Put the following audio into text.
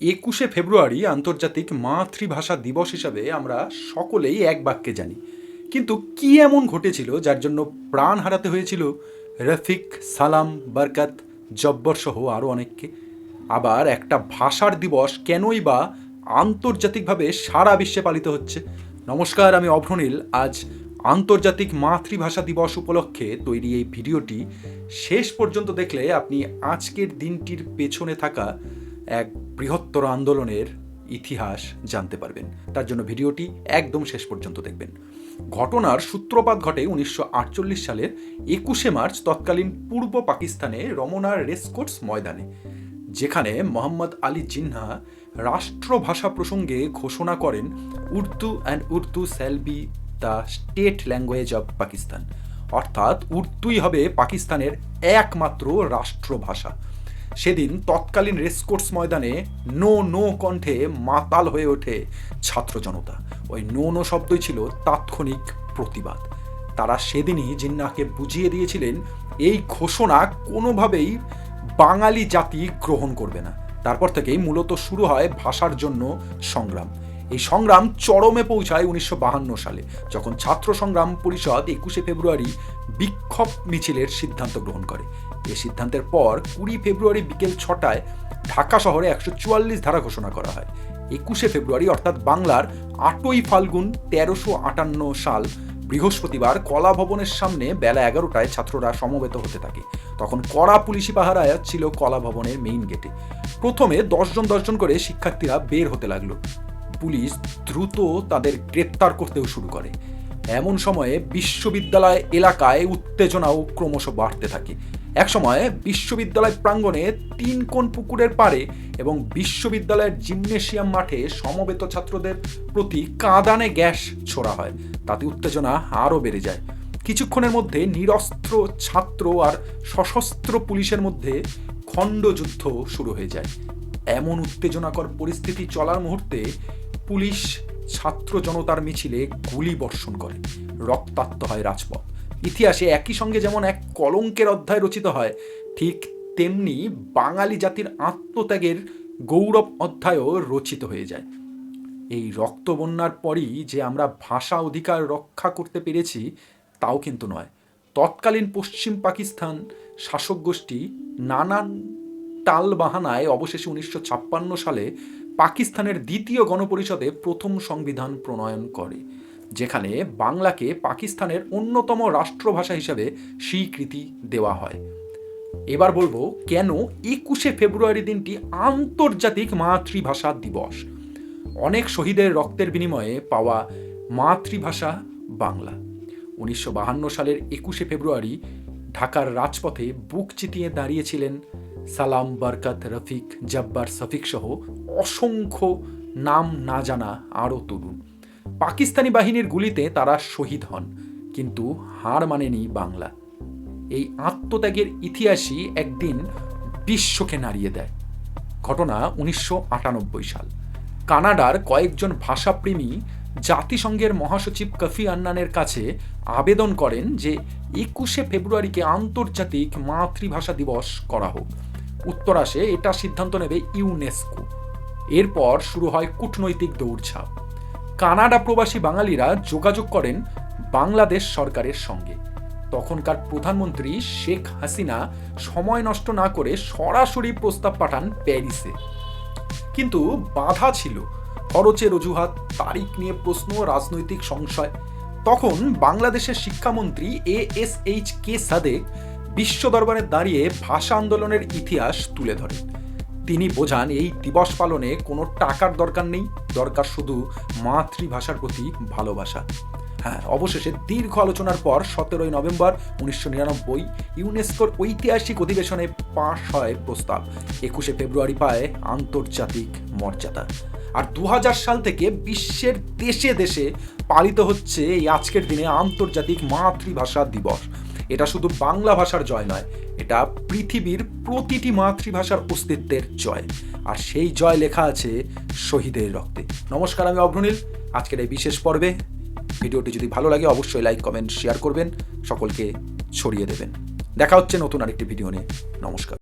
একুশে ফেব্রুয়ারি আন্তর্জাতিক মাতৃভাষা দিবস হিসাবে আমরা সকলেই এক বাক্যে জানি। কিন্তু কি এমন ঘটেছিল যার জন্য প্রাণ হারাতে হয়েছিল? রফিক, সালাম, বরকত, জব্বর সহ আরও অনেককে। আবার একটা ভাষার দিবস কেনই বা আন্তর্জাতিকভাবে সারা বিশ্বে পালিত হচ্ছে? নমস্কার, আমি অভ্রনীল। আজ আন্তর্জাতিক মাতৃভাষা দিবস উপলক্ষে তৈরি এই ভিডিওটি শেষ পর্যন্ত দেখলে আপনি আজকের দিনটির পেছনে থাকা এক বৃহত্তর আন্দোলনের ইতিহাস জানতে পারবেন। তার জন্য ভিডিওটি একদম শেষ পর্যন্ত দেখবেন। ঘটনার সূত্রপাত ঘটে উনিশশো আটচল্লিশ সালের একুশে মার্চ তৎকালীন পূর্ব পাকিস্তানে রমনার রেসকোর্স ময়দানে, যেখানে মোহাম্মদ আলী জিন্না রাষ্ট্রভাষা প্রসঙ্গে ঘোষণা করেন, Urdu and Urdu shall be the state language of Pakistan. অর্থাৎ উর্দুই হবে পাকিস্তানের একমাত্র রাষ্ট্রভাষা। সেদিন তৎকালীন রেসকোর্স ময়দানে নো নো কণ্ঠে মাতাল হয়ে ওঠে ছাত্র জনতা। ওই নো নো শব্দই ছিল তাৎক্ষণিক প্রতিবাদ। তারা সেদিনই জিন্নাকে বুঝিয়ে দিয়েছিলেন, এই ঘোষণা কোনোভাবেই বাঙালি জাতি গ্রহণ করবে না। তারপর থেকেই মূলত শুরু হয় ভাষার জন্য সংগ্রাম। এই সংগ্রাম চরমে পৌঁছায় উনিশশো সালে, যখন ছাত্র সংগ্রাম পরিষদ একুশে ফেব্রুয়ারি বিক্ষোভ মিছিলের সিদ্ধান্ত গ্রহণ করে। এই সিদ্ধান্তের পর কুড়ি ফেব্রুয়ারি বিকেল ছটায় ঢাকা শহরে একশো চুয়াল্লিশ ধারা ঘোষণা করা হয়। একুশে ফেব্রুয়ারি অর্থাৎ বাংলার আটই ফাল্গুন তেরোশো আটান্ন সাল বৃহস্পতিবার কলা ভবনের সামনে বেলা এগারোটায় ছাত্ররা সমবেত হতে থাকে। তখন কড়া পুলিশি পাহারায় ছিল কলা ভবনের মেইন গেটে প্রথমে দশজন দশজন করে শিক্ষার্থীরা বের হতে লাগল। পুলিশ দ্রুত তাদের গ্রেপ্তার করতেও শুরু করে। এমন সময়ে বিশ্ববিদ্যালয় এলাকায় উত্তেজনাও ক্রমশ বাড়তে থাকে। একসময় বিশ্ববিদ্যালয় প্রাঙ্গণে তিন কোণ পুকুরের পাড়ে এবং বিশ্ববিদ্যালয়ের জিমনেশিয়াম মাঠে সমবেত ছাত্রদের প্রতি কাঁদানে গ্যাস ছোড়া হয়। তাতে উত্তেজনা আরও বেড়ে যায়। কিছুক্ষণের মধ্যে নিরস্ত্র ছাত্র আর সশস্ত্র পুলিশের মধ্যে খণ্ডযুদ্ধ শুরু হয়ে যায়। এমন উত্তেজনাকর পরিস্থিতি চলার মুহূর্তে পুলিশ ছাত্র জনতার মিছিলে গুলি বর্ষণ করে। রক্তাক্ত হয় রাজপথ। ইতিহাসে একই সঙ্গে যেমন এক কলঙ্কের অধ্যায় রচিত হয়, ঠিক তেমনি বাঙালি জাতির আত্মত্যাগের গৌরব অধ্যায়ও রচিত হয়ে যায়। এই রক্তবন্যার পরই যে আমরা ভাষা অধিকার রক্ষা করতে পেরেছি, তাও কিন্তু নয়। তৎকালীন পশ্চিম পাকিস্তান শাসক গোষ্ঠী নানান টাল বাহানায় অবশেষে উনিশশো ছাপ্পান্ন সালে পাকিস্তানের দ্বিতীয় গণপরিষদে প্রথম সংবিধান প্রণয়ন করে। যেখানে বাংলাকে পাকিস্তানের অন্যতম রাষ্ট্রভাষা হিসাবে স্বীকৃতি দেওয়া হয়। এবার বলব কেন একুশে ফেব্রুয়ারি দিনটি আন্তর্জাতিক মাতৃভাষা দিবস? অনেক শহীদের রক্তের বিনিময়ে পাওয়া মাতৃভাষা বাংলা। উনিশশো সালের একুশে ফেব্রুয়ারি ঢাকার রাজপথে বুক চিতিয়ে দাঁড়িয়েছিলেন সালাম বরকত রফিক, জব্বার সফিক সহ অসংখ্য নাম না জানা আরও তরুণ। পাকিস্তানি বাহিনীর গুলিতে তারা শহীদ হন, কিন্তু হার মানেনি বাংলা। এই আত্মত্যাগের ইতিহাসই একদিন বিশ্বকে নাড়িয়ে দেয়। ঘটনা উনিশশো আটানব্বই সাল। কানাডার কয়েকজন ভাষাপ্রেমী জাতিসংঘের মহাসচিব কফি আন্নানের কাছে আবেদন করেন যে একুশে ফেব্রুয়ারিকে আন্তর্জাতিক মাতৃভাষা দিবস করা হোক। উত্তর আসে এটা সিদ্ধান্ত নেবে ইউনেস্কো। এরপর শুরু হয় কূটনৈতিক দৌড়ঝাঁপ। কানাডা প্রবাসী বাঙালিরা যোগাযোগ করেন বাংলাদেশ সরকারের সঙ্গে। তখনকার প্রধানমন্ত্রী শেখ হাসিনা সময় নষ্ট না করে সরাসরি প্রস্তাব পাঠান প্যারিসে। কিন্তু বাধা ছিল। খরচের অজুহাত, তারিখ নিয়ে প্রশ্ন, রাজনৈতিক সংশয়। তখন বাংলাদেশের শিক্ষামন্ত্রী A S H K Sadeque বিশ্ব দরবারে দাঁড়িয়ে ভাষা আন্দোলনের ইতিহাস তুলে ধরেন। তিনি বোঝান, এই দিবস পালনে কোনো টাকার দরকার নেই। দরকার শুধু মাতৃভাষার প্রতি ভালোবাসা। হ্যাঁ অবশেষে দীর্ঘ আলোচনার পর সতেরোই নভেম্বর উনিশশো নিরানব্বই ইউনেস্কোর ঐতিহাসিক অধিবেশনে পাশ হয় প্রস্তাব। একুশে ফেব্রুয়ারি পায় আন্তর্জাতিক মর্যাদা। আর দু হাজার সাল থেকে বিশ্বের দেশে দেশে পালিত হচ্ছে এই আজকের দিনে আন্তর্জাতিক মাতৃভাষা দিবস। এটা শুধু বাংলা ভাষার জয় নয়, এটা পৃথিবীর প্রতিটি মাতৃভাষার অস্তিত্বের জয়। আর সেই জয় লেখা আছে শহীদের রক্তে। নমস্কার, আমি অভ্রনীল। আজকের এই বিশেষ পর্বে ভিডিওটি যদি ভালো লাগে, অবশ্যই লাইক, কমেন্ট, শেয়ার করবেন, সকলকে ছড়িয়ে দেবেন। দেখা হচ্ছে নতুন আরেকটি ভিডিও নিয়ে। নমস্কার।